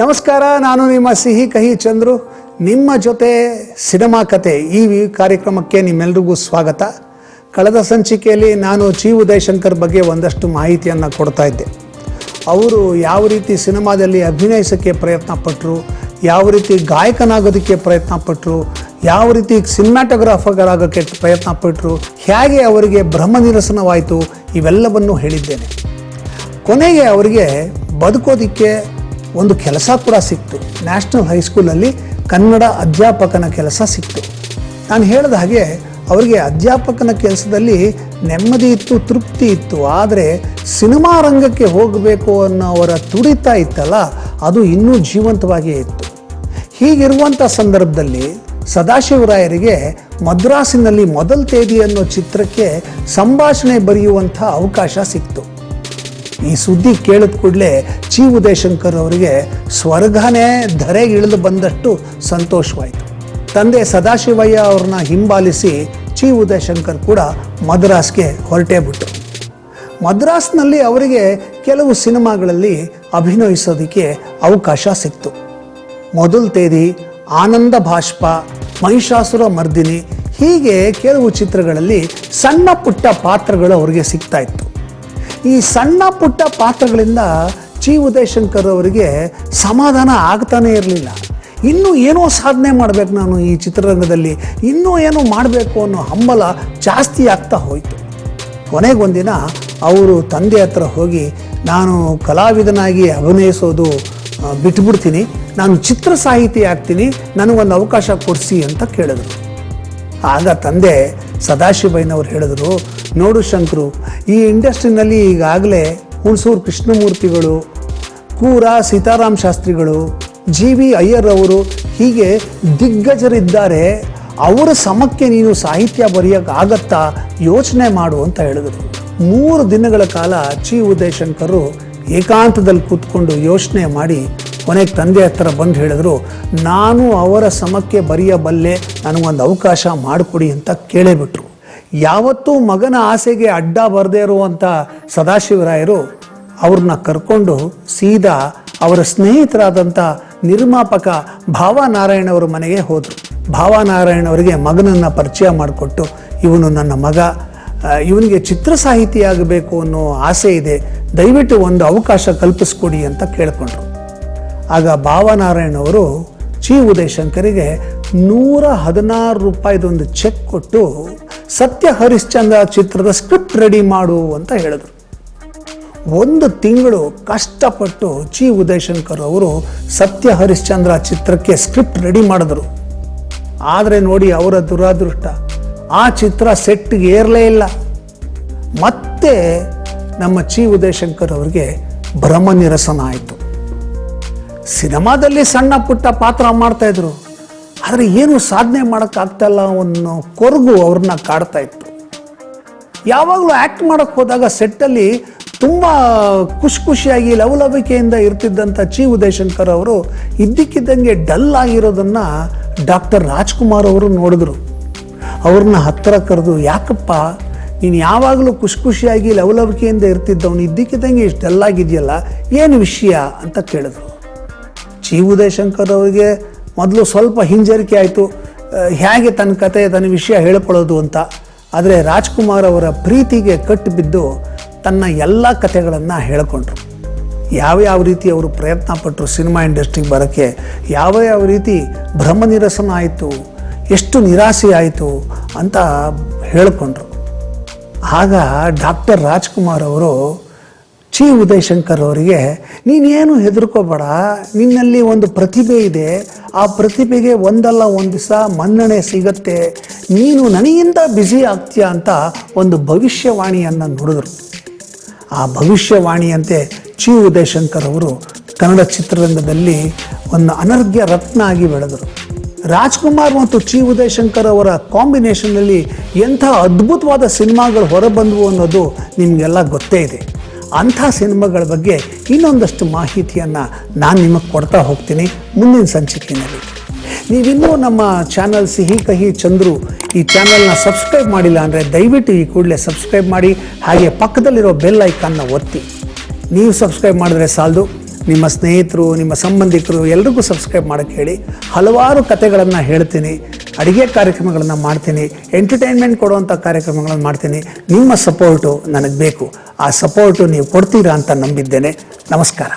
ನಮಸ್ಕಾರ, ನಾನು ನಿಮ್ಮ ಸಿಹಿ ಕಹಿ ಚಂದ್ರು. ನಿಮ್ಮ ಜೊತೆ ಸಿನಿಮಾ ಕತೆ ಈ ಕಾರ್ಯಕ್ರಮಕ್ಕೆ ನಿಮ್ಮೆಲ್ರಿಗೂ ಸ್ವಾಗತ. ಕಳೆದ ಸಂಚಿಕೆಯಲ್ಲಿ ನಾನು ಚಿ ಉದಯಶಂಕರ್ ಬಗ್ಗೆ ಒಂದಷ್ಟು ಮಾಹಿತಿಯನ್ನು ಕೊಡ್ತಾ ಇದ್ದೆ. ಅವರು ಯಾವ ರೀತಿ ಸಿನಿಮಾದಲ್ಲಿ ಅಭಿನಯಿಸೋಕ್ಕೆ ಪ್ರಯತ್ನ ಪಟ್ಟರು ಯಾವ ರೀತಿ ಗಾಯಕನಾಗೋದಕ್ಕೆ ಪ್ರಯತ್ನ ಪಟ್ಟರು ಯಾವ ರೀತಿ ಸಿನಿಮಾಟೋಗ್ರಾಫರ್ ಆಗೋಕ್ಕೆ ಪ್ರಯತ್ನ ಪಟ್ಟರು ಹೇಗೆ ಅವರಿಗೆ ಬ್ರಹ್ಮ ನಿರಸನವಾಯಿತು, ಇವೆಲ್ಲವನ್ನು ಹೇಳಿದ್ದೇನೆ. ಕೊನೆಗೆ ಅವರಿಗೆ ಬದುಕೋದಿಕ್ಕೆ ಒಂದು ಕೆಲಸ ಕೂಡ ಸಿಕ್ತು. ನ್ಯಾಷನಲ್ ಹೈಸ್ಕೂಲಲ್ಲಿ ಕನ್ನಡ ಅಧ್ಯಾಪಕನ ಕೆಲಸ ಸಿಕ್ತು. ನಾನು ಹೇಳಿದ ಹಾಗೆ ಅವರಿಗೆ ಅಧ್ಯಾಪಕನ ಕೆಲಸದಲ್ಲಿ ನೆಮ್ಮದಿ ಇತ್ತು, ತೃಪ್ತಿ ಇತ್ತು. ಆದರೆ ಸಿನಿಮಾ ರಂಗಕ್ಕೆ ಹೋಗಬೇಕು ಅನ್ನೋ ಅವರ ತುಡಿತ ಇತ್ತಲ್ಲ, ಅದು ಇನ್ನೂ ಜೀವಂತವಾಗಿಯೇ ಇತ್ತು. ಹೀಗಿರುವಂಥ ಸಂದರ್ಭದಲ್ಲಿ ಸದಾಶಿವರಾಯರಿಗೆ ಮದ್ರಾಸಿನಲ್ಲಿ ಮೊದಲ ತೇದಿ ಅನ್ನೋ ಚಿತ್ರಕ್ಕೆ ಸಂಭಾಷಣೆ ಬರೆಯುವಂಥ ಅವಕಾಶ ಸಿಕ್ತು. ಈ ಸುದ್ದಿ ಕೇಳಿದ ಕೂಡಲೇ ಚಿ ಉದಯಶಂಕರ್ ಅವರಿಗೆ ಸ್ವರ್ಗನೇ ಧರೆಗಿಳಿದು ಬಂದಷ್ಟು ಸಂತೋಷವಾಯಿತು. ತಂದೆ ಸದಾಶಿವಯ್ಯ ಅವ್ರನ್ನ ಹಿಂಬಾಲಿಸಿ ಚಿ ಉದಯಶಂಕರ್ ಕೂಡ ಮದ್ರಾಸ್ಗೆ ಹೊರಟೇ ಬಿಟ್ಟು ಮದ್ರಾಸ್ನಲ್ಲಿ ಅವರಿಗೆ ಕೆಲವು ಸಿನಿಮಾಗಳಲ್ಲಿ ಅಭಿನಯಿಸೋದಕ್ಕೆ ಅವಕಾಶ ಸಿಕ್ತು. ಮೊದಲ ತೇದಿ, ಆನಂದ ಭಾಷ್ಪ, ಮಹಿಷಾಸುರ ಮರ್ದಿನಿ ಹೀಗೆ ಕೆಲವು ಚಿತ್ರಗಳಲ್ಲಿ ಸಣ್ಣ ಪುಟ್ಟ ಪಾತ್ರಗಳು ಅವರಿಗೆ ಸಿಗ್ತಾ ಇತ್ತು. ಈ ಸಣ್ಣ ಪುಟ್ಟ ಪಾತ್ರಗಳಿಂದ ಚಿ ಉದಯಶಂಕರ್ ಅವರಿಗೆ ಸಮಾಧಾನ ಆಗ್ತಾನೇ ಇರಲಿಲ್ಲ. ಇನ್ನೂ ಏನೋ ಸಾಧನೆ ಮಾಡಬೇಕು ನಾನು ಈ ಚಿತ್ರರಂಗದಲ್ಲಿ, ಇನ್ನೂ ಏನೋ ಮಾಡಬೇಕು ಅನ್ನೋ ಹಂಬಲ ಜಾಸ್ತಿ ಆಗ್ತಾ ಹೋಯಿತು. ಕೊನೆಗೊಂದಿನ ಅವರು ತಂದೆ ಹತ್ರ ಹೋಗಿ, ನಾನು ಕಲಾವಿದನಾಗಿ ಅಭಿನಯಿಸೋದು ಬಿಟ್ಬಿಡ್ತೀನಿ. ನಾನು ಚಿತ್ರ ಸಾಹಿತಿ ಆಗ್ತೀನಿ. ನನಗೊಂದು ಅವಕಾಶ ಕೊಡಿಸಿ ಅಂತ ಕೇಳಿದ್ರು. ಆಗ ತಂದೆ ಸದಾಶಿವಯ್ಯನವ್ರು ಹೇಳಿದ್ರು, ನೋಡು ಶಂಕರು, ಈ ಇಂಡಸ್ಟ್ರಿನಲ್ಲಿ ಈಗಾಗಲೇ ಹುಣಸೂರು ಕೃಷ್ಣಮೂರ್ತಿಗಳು, ಕೂರ ಸೀತಾರಾಮ್ ಶಾಸ್ತ್ರಿಗಳು, ಜಿ ವಿ ಅಯ್ಯರ್ ಅವರು ಹೀಗೆ ದಿಗ್ಗಜರಿದ್ದಾರೆ. ಅವರ ಸಮಕ್ಕೆ ನೀನು ಸಾಹಿತ್ಯ ಬರೆಯೋಕ್ಕಾಗತ್ತಾ ಯೋಚನೆ ಮಾಡು, ಅಂತ ಹೇಳಿದರು. ಮೂರು ದಿನಗಳ ಕಾಲ ಚಿ. ಉದಯಶಂಕರು ಏಕಾಂತದಲ್ಲಿ ಕೂತ್ಕೊಂಡು ಯೋಚನೆ ಮಾಡಿ ಕೊನೆಗೆ ತಂದೆ ಹತ್ರ ಬಂದು ಹೇಳಿದ್ರು, ನಾನು ಅವರ ಸಮಕ್ಕೆ ಬರೆಯಬಲ್ಲೆ, ನನಗೊಂದು ಅವಕಾಶ ಮಾಡಿಕೊಡಿ ಅಂತ ಕೇಳೇಬಿಟ್ರು. ಯಾವತ್ತೂ ಮಗನ ಆಸೆಗೆ ಅಡ್ಡ ಬರದೇ ಇರುವಂಥ ಸದಾಶಿವರಾಯರು ಅವ್ರನ್ನ ಕರ್ಕೊಂಡು ಸೀದಾ ಅವರ ಸ್ನೇಹಿತರಾದಂಥ ನಿರ್ಮಾಪಕ ಭಾವನಾರಾಯಣವರ ಮನೆಗೆ ಹೋದರು. ಭಾವನಾರಾಯಣವರಿಗೆ ಮಗನನ್ನು ಪರಿಚಯ ಮಾಡಿಕೊಟ್ಟು, ಇವನು ನನ್ನ ಮಗ ಇವನಿಗೆ ಚಿತ್ರ ಸಾಹಿತಿಯಾಗಬೇಕು ಅನ್ನೋ ಆಸೆ ಇದೆ, ದಯವಿಟ್ಟು ಒಂದು ಅವಕಾಶ ಕಲ್ಪಿಸ್ಕೊಡಿ ಅಂತ ಕೇಳ್ಕೊಂಡ್ರು. ಆಗ ಭಾವನಾರಾಯಣ ಅವರು ಚಿ ಉದಯಶಂಕರಿಗೆ ನೂರ ಹದಿನಾರು ರೂಪಾಯಿದೊಂದು ಚೆಕ್ ಕೊಟ್ಟು ಸತ್ಯ ಹರಿಶ್ಚಂದ್ರ ಚಿತ್ರದ ಸ್ಕ್ರಿಪ್ಟ್ ರೆಡಿ ಮಾಡು ಅಂತ ಹೇಳಿದ್ರು. ಒಂದು ತಿಂಗಳು ಕಷ್ಟಪಟ್ಟು ಚಿ ಉದಯಶಂಕರ್ ಅವರು ಸತ್ಯ ಹರಿಶ್ಚಂದ್ರ ಚಿತ್ರಕ್ಕೆ ಸ್ಕ್ರಿಪ್ಟ್ ರೆಡಿ ಮಾಡಿದ್ರು. ಆದರೆ ನೋಡಿ ಅವರ ದುರಾದೃಷ್ಟ. ಆ ಚಿತ್ರ ಸೆಟ್ಗೆ ಏರಲೇ ಇಲ್ಲ. ಮತ್ತೆ ನಮ್ಮ ಚಿ ಉದಯಶಂಕರ್ ಅವರಿಗೆ ಭ್ರಮ ನಿರಸನ ಆಯಿತು. ಸಿನಿಮಾದಲ್ಲಿ ಸಣ್ಣ ಪುಟ್ಟ ಪಾತ್ರ ಮಾಡ್ತಾ ಇದ್ರು. ಆದರೆ ಏನು ಸಾಧನೆ ಮಾಡೋಕ್ಕಾಗ್ತಾ ಇಲ್ಲ ಅನ್ನೋ ಕೊರಗು ಅವ್ರನ್ನ ಕಾಡ್ತಾ ಇತ್ತು. ಯಾವಾಗಲೂ ಆ್ಯಕ್ಟ್ ಮಾಡೋಕ್ಕೆ ಹೋದಾಗ ಸೆಟ್ಟಲ್ಲಿ ತುಂಬ ಖುಷಿ ಖುಷಿಯಾಗಿ ಲವಲವಿಕೆಯಿಂದ ಇರ್ತಿದ್ದಂಥ ಚಿ ಉದಯಶಂಕರ್ ಅವರು ಇದ್ದಕ್ಕಿದ್ದಂಗೆ ಡಲ್ ಆಗಿರೋದನ್ನು ಡಾಕ್ಟರ್ ರಾಜ್ಕುಮಾರ್ ಅವರು ನೋಡಿದ್ರು. ಅವ್ರನ್ನ ಹತ್ತಿರ ಕರೆದು, ಯಾಕಪ್ಪ, ನೀನು ಯಾವಾಗಲೂ ಖುಷಿ ಖುಷಿಯಾಗಿ ಲವಲವಿಕೆಯಿಂದ ಇರ್ತಿದ್ದವನು, ಇದ್ದಕ್ಕಿದ್ದಂಗೆ ಇಷ್ಟು ಡಲ್ ಆಗಿದೆಯಲ್ಲ, ಏನು ವಿಷಯ? ಅಂತ ಕೇಳಿದ್ರು. ಚಿ ಉದಯಶಂಕರ್ ಅವರಿಗೆ ಮೊದಲು ಸ್ವಲ್ಪ ಹಿಂಜರಿಕೆ ಆಯಿತು. ಹೇಗೆ ತನ್ನ ಕತೆ, ತನ್ನ ವಿಷಯ ಹೇಳ್ಕೊಳ್ಳೋದು ಅಂತ. ಆದರೆ ರಾಜ್ಕುಮಾರ್ ಅವರ ಪ್ರೀತಿಗೆ ಕಟ್ಟು ಬಿದ್ದು ತನ್ನ ಎಲ್ಲ ಕತೆಗಳನ್ನು ಹೇಳ್ಕೊಂಡ್ರು. ಯಾವ ರೀತಿ ಅವರು ಪ್ರಯತ್ನ ಪಟ್ಟರು ಸಿನಿಮಾ ಇಂಡಸ್ಟ್ರಿಗೆ ಬರೋಕ್ಕೆ, ಯಾವ ಯಾವ ರೀತಿ ಭ್ರಮ ನಿರಸನ ಆಯಿತು, ಎಷ್ಟು ನಿರಾಸೆ ಆಯಿತು ಅಂತ ಹೇಳಿಕೊಂಡ್ರು. ಆಗ ಡಾಕ್ಟರ್ ರಾಜ್ಕುಮಾರ್ ಅವರು ಚಿ ಉದಯಶಂಕರ್ ಅವರಿಗೆ, ನೀನೇನು ಹೆದರ್ಕೋಬೇಡ, ನಿನ್ನಲ್ಲಿ ಒಂದು ಪ್ರತಿಭೆ ಇದೆ, ಆ ಪ್ರತಿಭೆಗೆ ಒಂದಲ್ಲ ಒಂದು ದಿವಸ ಮನ್ನಣೆ ಸಿಗತ್ತೆ, ನೀನು ನನಗಿಂತ ಬ್ಯುಸಿ ಆಗ್ತೀಯ ಅಂತ ಒಂದು ಭವಿಷ್ಯವಾಣಿಯನ್ನು ನೋಡಿದ್ರು. ಆ ಭವಿಷ್ಯವಾಣಿಯಂತೆ ಚಿ ಉದಯಶಂಕರ್ ಅವರು ಕನ್ನಡ ಚಿತ್ರರಂಗದಲ್ಲಿ ಒಂದು ಅನರ್ಘ್ಯ ರತ್ನ ಆಗಿ ಬೆಳೆದರು. ರಾಜ್ಕುಮಾರ್ ಮತ್ತು ಚಿ ಉದಯಶಂಕರ್ ಅವರ ಕಾಂಬಿನೇಷನ್ನಲ್ಲಿ ಎಂಥ ಅದ್ಭುತವಾದ ಸಿನಿಮಾಗಳು ಹೊರಬಂದವು ಅನ್ನೋದು ನಿಮಗೆಲ್ಲ ಗೊತ್ತೇ ಇದೆ. ಅಂಥ ಸಿನಿಮಾಗಳ ಬಗ್ಗೆ ಇನ್ನೊಂದಷ್ಟು ಮಾಹಿತಿಯನ್ನು ನಾನು ನಿಮಗೆ ಕೊಡ್ತಾ ಹೋಗ್ತೀನಿ ಮುಂದಿನ ಸಂಚಿಕೆಯಲ್ಲಿ. ನೀವಿನ್ನೂ ನಮ್ಮ ಚಾನಲ್ ಸಿಹಿ ಕಹಿ ಚಂದ್ರು ಈ ಚಾನಲ್ನ ಸಬ್ಸ್ಕ್ರೈಬ್ ಮಾಡಿಲ್ಲ ಅಂದರೆ ದಯವಿಟ್ಟು ಈ ಕೂಡಲೇ ಸಬ್ಸ್ಕ್ರೈಬ್ ಮಾಡಿ ಹಾಗೆ ಪಕ್ಕದಲ್ಲಿರೋ ಬೆಲ್ ಐಕಾನ್ನ ಒತ್ತಿ. ನೀವು ಸಬ್ಸ್ಕ್ರೈಬ್ ಮಾಡಿದ್ರೆ ಸಾಲದು. ನಿಮ್ಮ ಸ್ನೇಹಿತರು, ನಿಮ್ಮ ಸಂಬಂಧಿಕರು ಎಲ್ರಿಗೂ ಸಬ್ಸ್ಕ್ರೈಬ್ ಮಾಡೋಕ್ಕೆ ಹೇಳಿ. ಹಲವಾರು ಕತೆಗಳನ್ನು ಹೇಳ್ತೀನಿ. ಅಡುಗೆ ಕಾರ್ಯಕ್ರಮಗಳನ್ನು ಮಾಡ್ತೀನಿ. ಎಂಟರ್ಟೈನ್ಮೆಂಟ್ ಕೊಡುವಂಥ ಕಾರ್ಯಕ್ರಮಗಳನ್ನು ಮಾಡ್ತೀನಿ. ನಿಮ್ಮ ಸಪೋರ್ಟು ನನಗೆ ಬೇಕು. ಆ ಸಪೋರ್ಟು ನೀವು ಕೊಡ್ತೀರಾ ಅಂತ ನಂಬಿದ್ದೇನೆ. ನಮಸ್ಕಾರ.